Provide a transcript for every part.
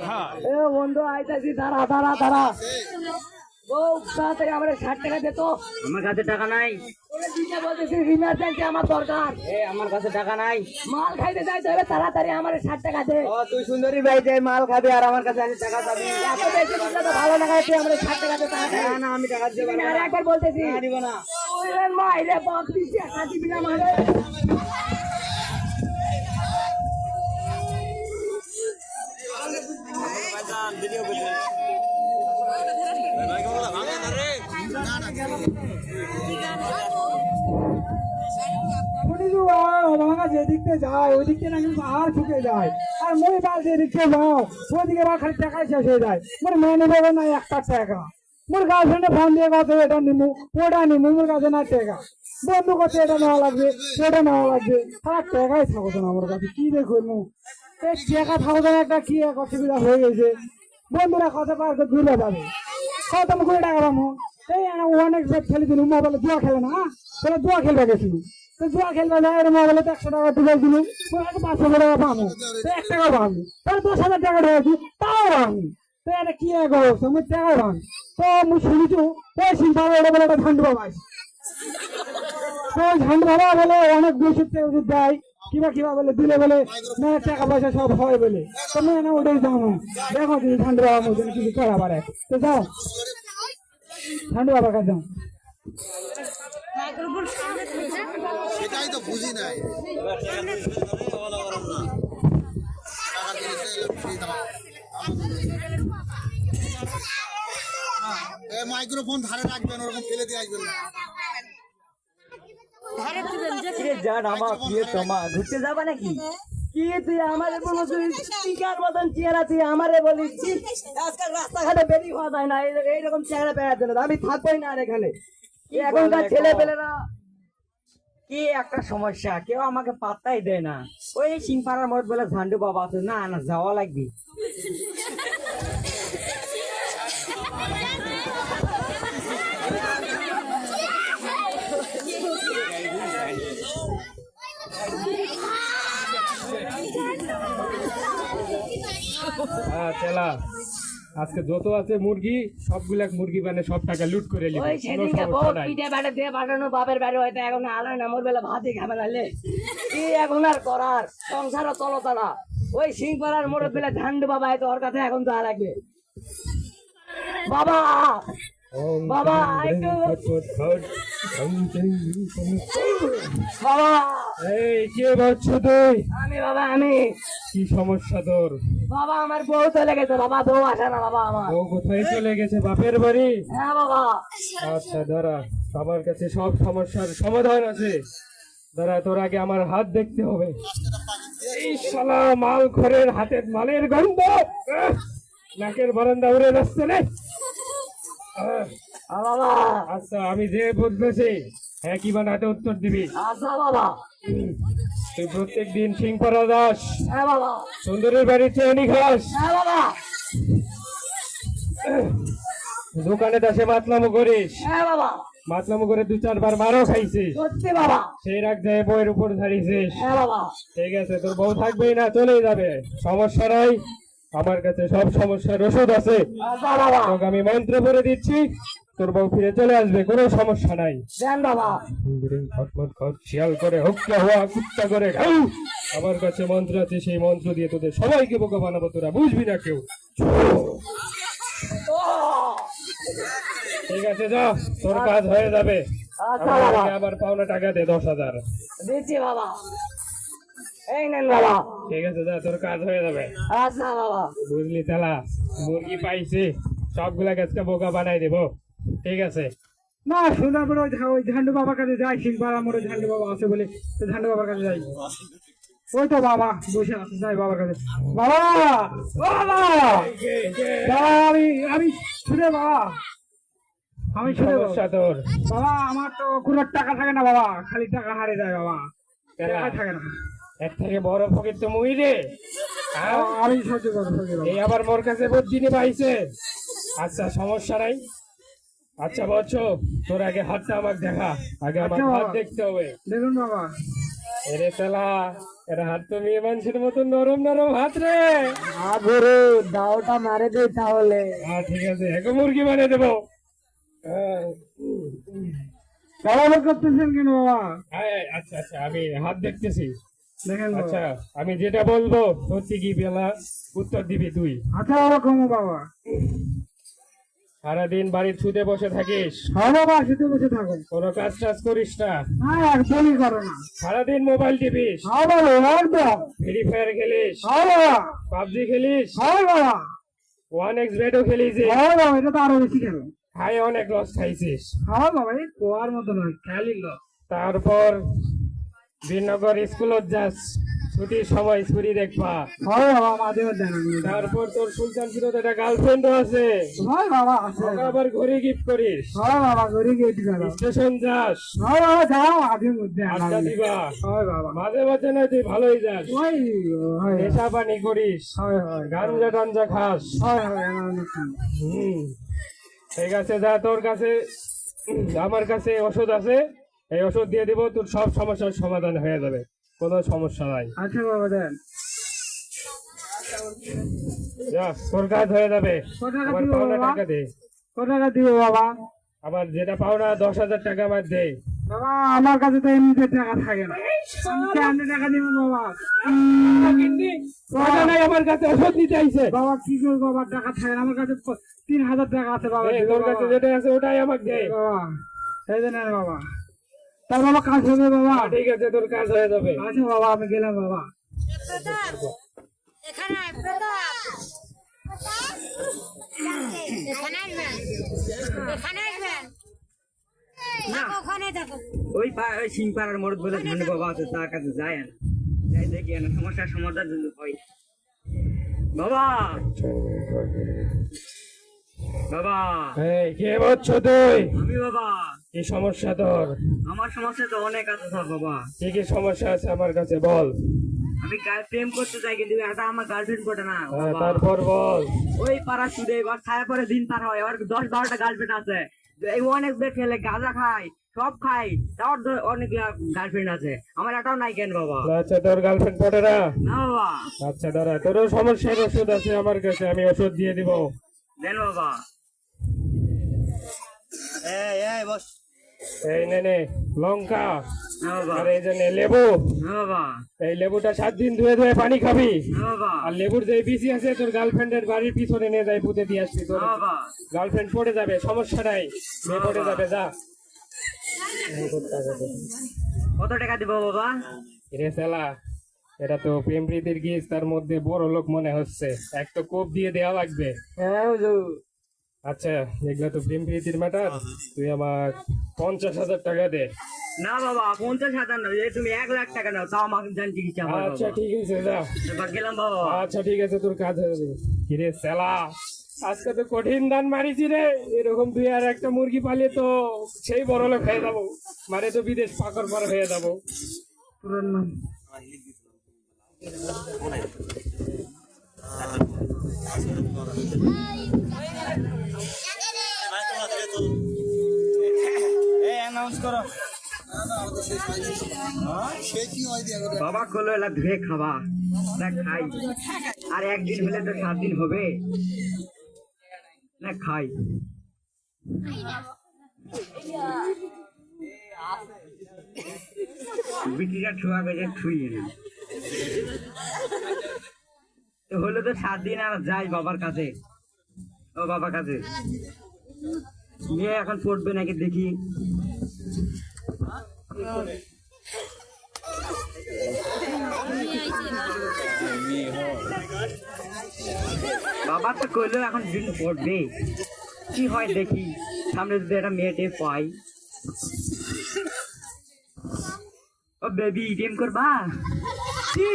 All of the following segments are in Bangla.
হ্যাঁ। এ বন্ধু আইতাছি দাঁড়া দাঁড়া দাঁড়া। আছে। তাড়াতাড়ি আমার ষাট টাকা দে তো। আমার কাছে টাকা নাই। দিতে বলতেছি ইমার্জেন্সি আমার দরকার। এ আমার কাছে টাকা নাই। মাল খাইতে যাইতে হবে তাড়াতাড়ি আমার ষাট টাকা দে। ও তুই সুন্দরী মাল খাবি আর আমার কাছে আছে টাকা চাবি এত বেশি বুঝলে তো ভালো না তুই আমার ষাট টাকা দে না না আমি টাকা দিতে পারব আর একবার বলতেছি না, দিব না। ওরে মাইরে বাপ দিছি টাকা দিবি না মারে শুনিছু বাবা যেদিকতে যায় ওই দিকতে নাকি আর ঢুকে যায় আর মই বাল যেদিকতে যাও ওইদিকে বা খালি টাকাই শেষ হয়ে না একটা টাকা মোর গার্লফ্রেন্ডে ফোন দিয়ে কথা এটা নিমু ওটা নিমু মোর কাছে না টাকা বন্ধু করছে এটা নেওয়া লাগবে সেটা নেওয়া লাগবে আর টাকাই থাকতো না আমার কাছে কি দেখুন এই থাকতো একটা কি এক অসুবিধা হয়ে গেছে বন্ধুরা, কথা পার করে ঘুরে যাবে। কত করে টাকা অনেক বেট খেলে দিল মোবাইলে জুয়া খেলে না তাহলে জুয়া খেলবে গেছিল তো জুয়া খেলবে না, এর মোবাইলে একশো টাকা তুলে দিল পাঁচশো টাকা পাবো এক টাকা পাবো, তাহলে দশ হাজার টাকা ঢেকেছি তাও পাবো। তো এটা কি এক অবস্থা? আমি টাকা পাবো। তো আমি শুনেছি ওই চিন্তা এটা বলে একটা ঝান্ডু বাবা। তো ঝান্ডু বাবা বলে, অনেক বেশি টাকা ওষুধ দেয়, কিবা কিবা বলে, দিলে বলে, না, টাকা পয়সা সব হয় বলে। তো মেয়ে না, ওটাই যাব দেখো তুমি ঝান্ডু বাবা মধ্যে কিছু করা পারে তো যাও। ঝান্ডু বাবার কাছে যাও সেটাই তো বুঝি নাই। মাইক্রোফোন ধারে রাখবেন ওরকম ফেলে দিয়ে আসবেন না। আমার ঘুরতে যাবা নাকি? কি তুই আমারে বলো তুই টিকার মতন চেহারা তুই আমারে বলিস? আজকাল রাস্তাঘাটে হওয়া যায় না এইরকম চেহারা আমি থাকবোই না আর এখানে। এখনকার ছেলে পেলেরা কি একটা সমস্যা? কেউ আমাকে পাত্তাই দেয় না। ওই সিংপাড়ার মোট বলে ঝান্ডু বাবা আছে। না না যাওয়া লাগবে। আজকে যত আছে মুরগি সবগুলা মুরগি মানে সব টাকা লুট করে নিল ওই কোনো সেদিনকে বউ পিঠে বাড়ে দিয়ে বাড়ানো বাপের বাড়ি হয়তো এখন আলাদা না মোর বেলা ভাতই খাবে না লে কি এখন আর করার? সংসারও চলো তারা ওই সিংপাড়ার মোড়ের বেলা ঝান্ডু বাবা হয়তো ওর কাছে এখন যা লাগবে। বাবা! বাবা বাবা। এই কে বলছ তুই আমি বাবা আমি। কি সমস্যা তোর? বাবা আমার বউ চলে গেছে বাবা বউ আসে না বাবা আমার। ও কোথায় চলে গেছে? বাপের বাড়ি? হ্যাঁ বাবা। আচ্ছা দাঁড়া। আমার কাছে সব সমস্যার সমাধান আছে। দাঁড়া তোর আগে আমার হাত দেখতে হবে। এই শালা মাল ঘরের হাতের মালের গন্ধ। নাকের বারান্দা উড়ে যাচ্ছে! আ বাবা আচ্ছা আমি যে বুঝতেছি হ্যাঁ কি বানাতে উত্তর দিবি? আচ্ছা বাবা তুই প্রত্যেক দিন সিংপাড়া দাস হ্যাঁ বাবা। বাড়ি চেয়ে খাস। হ্যাঁ দোকানে দাসে মাতলামো করিস। হ্যাঁ মাতলামো করে দু চারবার মারও খাইছিস। সেই রাখ যায় বইয়ের উপর হ্যাঁ ঠিক আছে তোর বউ থাকবেই না চলেই যাবে। সমস্যা নাই। আমার কাছে সব সমস্যার ওষুধ আছে। আচ্ছা তোকে আমি মন্ত্র করে দিচ্ছি তোর বউ ফিরে চলে আসবে কোনো সমস্যা নাই। শিয়াল করে হুক্কা হওয়া কুত্তা করে আমার কাছে মন্ত্র আছে সেই মন্ত্র দিয়ে তোদের সবাইকে বোকা বানাবো তোরা বুঝবি না কেউ। ঠিক আছে যা তোর কাজ হয়ে যাবে। আচ্ছা আবার পাওনা টাকা দে দশ হাজার। বাবা। এই নেন বাবা। ঠিক আছে যা তোর কাজ হয়ে যাবে। আচ্ছা বাবা। বুঝলি তালা মুরগি পাইছি সবগুলা গাছকে বোকা বানাই দেবো। ঠিক আছে? না সোজা করে ওই ঝান্ডু বাবার কাছে যাই সিংপাড়া মোড়ে ঝান্ডু বাবা আছে বলে তো ঝান্ডু বাবার কাছে যাই। ওই তো বাবা বসে আছে যাই বাবার কাছে। বাবা! বাবা! বাবা আমি আমি শুনে বাবা। আমি শুনে তোর। বাবা আমার তো কোনো টাকা থাকে না বাবা খালি টাকা হারে যায় বাবা। টাকা থাকে না। এর থেকে বড় ফকির তো মুই রে। আমি সহ্য এই আবার মোর কাছে বুদ্ধি নিয়ে পাইছে আচ্ছা সমস্যা নাই। আচ্ছা বলছো তোর আগে হাতটা আমাকে দেখা। আগে আমার আচ্ছা, হাত দেখতে হবে। দেখুন বাবা। এরে তেলা এরা হাত তো মেয়ে মানুষের মতো নরম নরম হাত রে। দাওটা মারে দে তাহলে। হ্যাঁ ঠিক আছে এক মুরগি বানিয়ে দেবো। করতেছেন কেন বাবা? হ্যাঁ, আচ্ছা আচ্ছা আমি হাত দেখতেছি। আচ্ছা আমি যেটা বলব সত্যি কি বেলা? উত্তর দিবি তুই। আচ্ছা বাবা। সারাদিন বাড়ির ছুতে বসে থাকিস? হ্যাঁ বাবা বসে থাকুন। কোনো কাজ টাজ করিস না? একদমই করো না। সারাদিন মোবাইল টিপিস? হ্যাঁ ফ্রি ফায়ার খেলিস? হ্যাঁ পাবজি খেলিস? বাবা। ওয়ান এক্স বেডও খেলিস হ্যাঁ এটা তো আরও বেশি খেলো। খাই অনেক লস খাইছিস। হ্যাঁ বাবা এই কোয়ার মতো নয় খেয়ালি লোক তারপর বিনগর স্কুলত যাস ছুটির সময় ছুরি দেখবা। হ্যাঁ বাবা জানান তারপর তোর সুলতানপুরত একটা গার্লফ্রেন্ডও আছে। হ্যাঁ বাবা আছে। আবার ঘড়ি গিফট করিস। হ্যাঁ বাবা গড়ি গেছি দাদা স্টেশন যাস। হ্যাঁ বাবা যাও মাঝে মধ্যে আড্ডা দিবা। হয় বাবা। মাঝে মাঝে না তুই ভালোই যাস। ওই হয়। নেশা পানি করিস। হয় হয়। গাঞ্জা টাঞ্জা খাস। হয় হয় হুম। ঠিক আছে যা তোর কাছে আমার কাছে ওষুধ আছে। এই ওষুধ দিয়ে দিব তোর সব সমস্যার সমাধান হয়ে যাবে। কোনো সমস্যা নাই। আচ্ছা বাবা দেন। তোর কাজ হয়ে যাবে। টাকা আমার দিব পাওনা বাবা? টাকা দে। কত টাকা দিব বাবা। আবার যেটা পাওনা দশ হাজার টাকা আমার দে। বাবা আমার কাছে তো এমনিতে টাকা থাকে না। আমি কেমনে টাকা দিব বাবা? টাকা নাই আমার কাছে ওষুধ নিতে আইছে। বাবা কি করব বাবা? টাকা থাকে না। আমার কাছে তিন হাজার টাকা আছে বাবা তোর কাছে যেটা আছে ওটাই আমাকে দে। বাবা এই যে বাবা। তার বাবা কাজ হবে বাবা। হ্যাঁ, ঠিক আছে তোর কাজ হয়ে যাবে। আচ্ছা বাবা আমি গেলাম বাবা। এখানে এখানে ওই সিংপাড়ার মোড় বলে ঝান্ডু বাবা আছে তার কাছে যায় না। যাই দেখি না সমস্যার সমাধান হয়। বাবা! বাবা। এই কে বলছো তুই? আমি বাবা। কি সমস্যা তোর? আমার সমস্যা তো অনেক আছে স্যার বাবা। কি কি সমস্যা আছে আমার কাছে বল। আমি গায়ে প্রেম করতে চাই কিন্তু এটা আমার গার্লফ্রেন্ড পটে না হ্যাঁ, তারপর বল। ওই পাড়া সুদে ছায়া পরে দিন পার হয় আর দশ বারোটা গার্লফ্রেন্ড আছে। এই অনেক বের খেলে গাঁজা খায় সব খাই তার অনেক গার্লফ্রেন্ড আছে। আমার এটাও নাই কেন বাবা? আচ্ছা তোর গার্লফ্রেন্ড পটে না বাবা। আচ্ছা দাঁড়া তোরও সমস্যার ওষুধ আছে আমার কাছে আমি ওষুধ দিয়ে দিব। দেন বাবা। এই এই বস। এই নে নে লঙ্কা। আর এই যে নে লেবু। এই লেবুটা সাত দিন ধুয়ে ধুয়ে পানি খাবি। আর লেবুর যে বিসি আছে তোর গার্লফ্রেন্ডের বাড়ির পিছনে নিয়ে যাই পুঁতে দিয়ে আসবি তোর। গার্লফ্রেন্ড পড়ে যাবে সমস্যা নাই। মেয়ে পড়ে যাবে যা। কত টাকা দিব বাবা? রে এটা তো প্রেম প্রীতির গিস তার মধ্যে বড় লোক মনে হচ্ছে। এক তো কোপ দিয়ে দেওয়া লাগবে। হ্যাঁ হুজুর আচ্ছা এগুলো তো প্রেম প্রীতির ম্যাটার তুই আমার পঞ্চাশ হাজার টাকা দে। না বাবা পঞ্চাশ হাজার না তুমি এক লাখ টাকা নাও তাও আমাকে জান চিকিৎসা আচ্ছা ঠিক আছে যা। গেলাম বাবা। আচ্ছা ঠিক আছে তোর কাজ হয়ে যাবে। কিরে সেলা আজকে তো কঠিন দান মারিছি রে। এরকম তুই আর একটা মুরগি পালিয়ে তো সেই বড় লোক হয়ে যাব। মারে তো বিদেশ পাকর পর হয়ে যাব। পুরান বাবা কলো এলা ধুয়ে খাবা না খাই। আর একদিন হলে তো সাত দিন হবে। না খাই। বিটিটা ঠুয়া গেছে ঠুইয়ে না হলো তো সাত দিন আর যাই বাবার কাছে। ও বাবার কাছে। মেয়ে এখন পড়বে নাকি দেখি। বাবা তো কইলো এখন দিন পড়বে। কি হয় দেখি। সামনে যদি একটা মেয়েটে পাই। ও বেবি গেম করবা? তুই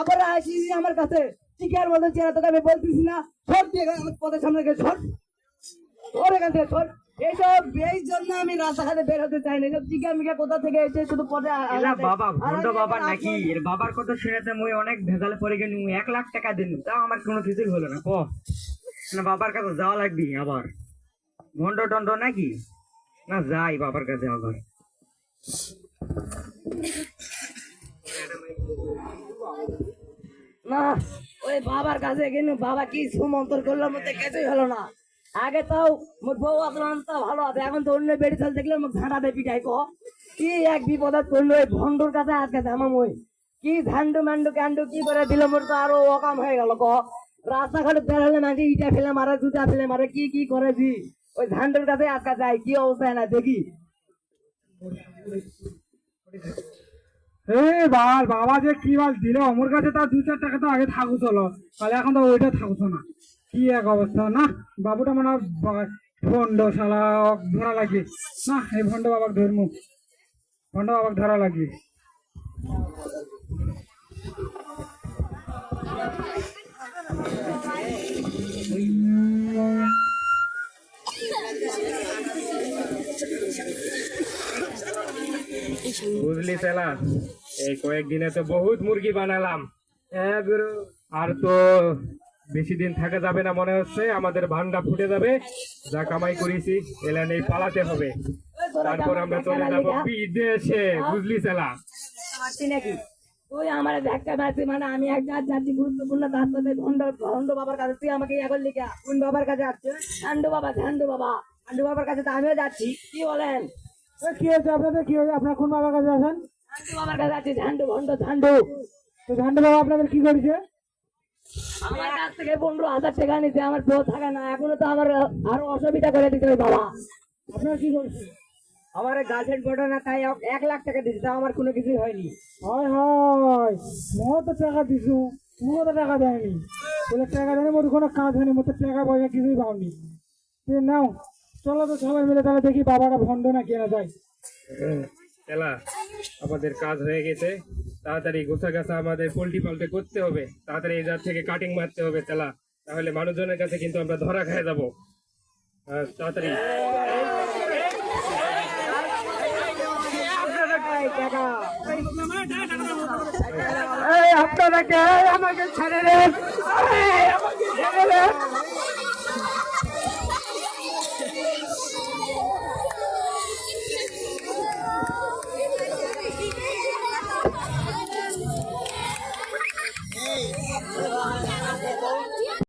আবার আসিস আমার কাছে। টিকার মতন চেহারা তোকে আমি বলতেছি না। দিয়ে আমার পথের সামনে গিয়ে সর। সর এখান থেকে সর। এইসব এই জন্য আমি রাস্তাঘাটে বের হতে চাই না। এইসব টিকা মিকা কোথা থেকে এসে শুধু পথে বাবা আর বাবা নাকি? এর বাবার কথা শুনেতে মুই অনেক ভেজালে পড়ে গেল এক লাখ টাকা দিন তাও আমার কোনো কিছুই হলো না ক? না বাবার কাছে যাওয়া লাগবি আবার। ভন্ড টন্ড নাকি? না যাই বাবার কাছে আবার। না, ওই বাবার কাছে গেলে বাবা কি সুমন্তর করল মধ্যে কিছুই হলো না। আগে তাও মোর বউ আসলাম তা ভালো আছে, এখন তো অন্য বেড়ি চল দেখলে মোক ঝাঁটা দিয়ে পিটাই কো। কি এক বিপদ করল ওই ভন্ডুর কাছে আজকে জামা মই কি ঝান্ডু মান্ডু ক্যান্ডু কি করে দিল মোর তো আরও অকাম হয়ে গেল ক। রাস্তাঘাটে বেরোলে মাঝে ইটা ফেলে মারে জুতা ফেলে মারে, কি কি করেছি? ওই ঝান্ডুর কাছে আজকে যাই, কি অবস্থা না দেখি। এ বাল, বাবা যে কি বাল দিল? আমার কাছে তার দু চার টাকা তো আগে থাকু চলো। তাহলে এখন তো ওইটা থাকছো না। কি এক অবস্থা, না? বাবুটা মনে ভণ্ড শালা ধরা লাগবে না, এই ভণ্ড বাবাক ধরমু। ভণ্ড বাবাক ধরা লাগবে বুঝলি সেলা? এই কয়েকদিনে তো বহুত মুরগি বানালাম। হ্যাঁ গুরু। আর তো বেশি দিন থাকা যাবে না মনে হচ্ছে আমাদের ভান্ডা ফুটে যাবে। যা কামাই করেছি এলা নেই পালাতে হবে। তারপর আমরা চলে যাব বিদেশে বুঝলি সেলা? নাকি? তুই আমার মারছি মানে আমি এক জাত জাতি গুরুত্বপূর্ণ ভণ্ড ভণ্ড বাবার কাছে। তুই আমাকে এখন লিখা কোন বাবার কাছে যাচ্ছে? বাবা বাবা। ঝান্ডু বাবার কাছে তো আমিও যাচ্ছি। কি বলেন? কি হয়েছে আপনাদের? কি হয়েছে? আপনার কোন বাবার কাছে আছেন? বাবার কাছে যাচ্ছি ঝান্ডু তো ঝান্ডু বাবা আপনাদের কি করেছে? আমার কাছ থেকে পনেরো হাজার টাকা নিতে আমার বউ থাকা না এখনও তো আমার আরও অসুবিধা করে দিতে বাবা। আপনার কি করেছে? আমার গার্লফ্রেন্ড পড়ে না তাই এক লাখ টাকা দিচ্ছে তাও আমার কোনো কিছুই হয়নি। হয় হয় মো তো টাকা দিছু তুমিও তো টাকা দেয়নি। বলে টাকা দেয়নি মোর কোনো কাজ হয়নি মোর তো টাকা পয়সা কিছুই পাওনি। নাও চলো তো সবাই মিলে তাহলে দেখি বাবাটা ভণ্ড না কেনা যায়। সেলা আমাদের কাজ হয়ে গেছে। তাড়াতাড়ি গোছা গাছা আমাদের পোল্ট্রি পাল্টে করতে হবে। তাড়াতাড়ি এই জাত থেকে কাটিং মারতে হবে তেলা তাহলে মানুষজনের কাছে কিন্তু আমরা ধরা খেয়ে যাব। তাড়াতাড়ি। আপনারা কে? আমাকে ছেড়ে দেন। আমাকে ছেড়ে দেন।